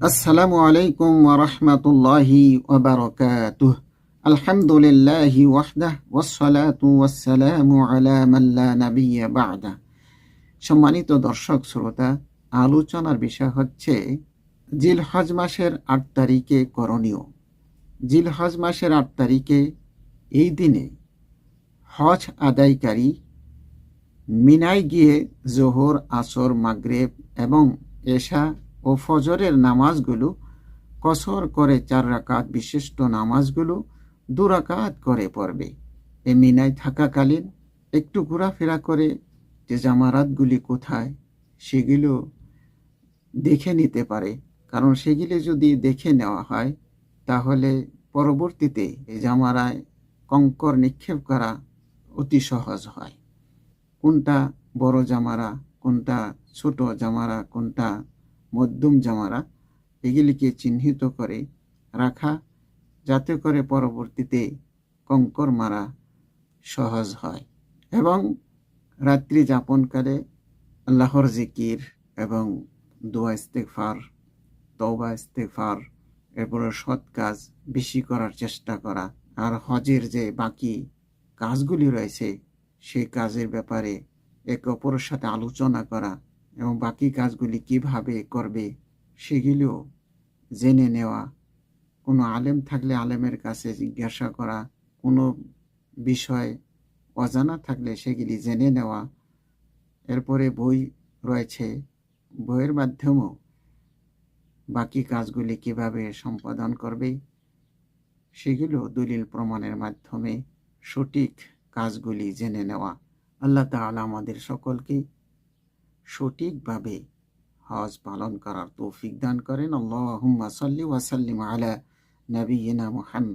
আসসালামু আলাইকুম ওরহমতুল্লাহি ওবরকাতুহ আলহামদুলিল্লাহি ওয়াহদাহ ওয়াসসালাতু ওয়াসসালামু আলা মাল্লা নাবিয়্যা বা'দা। সম্মানিত দর্শক, শ্রোতা, আলোচনার বিষয় হচ্ছে জিলহজ মাসের আট তারিখে করণীয়। জিলহজ মাসের আট তারিখে এই দিনে হজ আদায়কারী মিনায় গিয়ে জোহর, আসর, মাগরেব এবং এশা ও ফজরের নামাজগুলো, কসর করে চার রাকাত বিশিষ্ট নামাজগুলো দু রাকাত করে পড়বে। এ মিনায় থাকাকালীন একটু ঘোরাফেরা করে যে জামারাতগুলি কোথায় সেগুলো দেখে নিতে পারে। কারণ সেগুলি যদি দেখে নেওয়া হয়, তাহলে পরবর্তীতে এই জামারায় কঙ্কর নিক্ষেপ করা অতি সহজ হয়। কোনটা বড় জামারা, কোনটা ছোট জামারা, কোনটা মধ্যম জামারা এগুলিকে চিহ্নিত করে রাখা, যাতে করে পরবর্তীতে কঙ্কর মারা সহজ হয়। এবং রাত্রি যাপনকালে আল্লাহর জিকির এবং দোয়া ইস্তেফার তওবা ইস্তেফার এরপরে সৎ কাজ বেশি করার চেষ্টা করা আর হজের যে বাকি কাজগুলি রয়েছে, সেই কাজের ব্যাপারে একে অপরের সাথে আলোচনা করা এবং বাকি কাজগুলি কীভাবে করবে সেগুলিও জেনে নেওয়া। কোনো আলেম থাকলে আলেমের কাছে জিজ্ঞাসা করা, কোনো বিষয় অজানা থাকলে সেগুলি জেনে নেওয়া। এরপরে বই রয়েছে। বইয়ের মাধ্যমেও বাকি কাজগুলি কীভাবে সম্পাদন করবে সেগুলো দলিল প্রমাণের মাধ্যমে সঠিক কাজগুলি জেনে নেওয়া। আল্লাহ তাআলা আমাদের সকলকে সঠিকভাবে হজ পালন করার তৌফিক দান করেন। আল্লাহুম্মা সাল্লি ওয়াসাল্লিম আলা নবীনা মুহাম্মদ।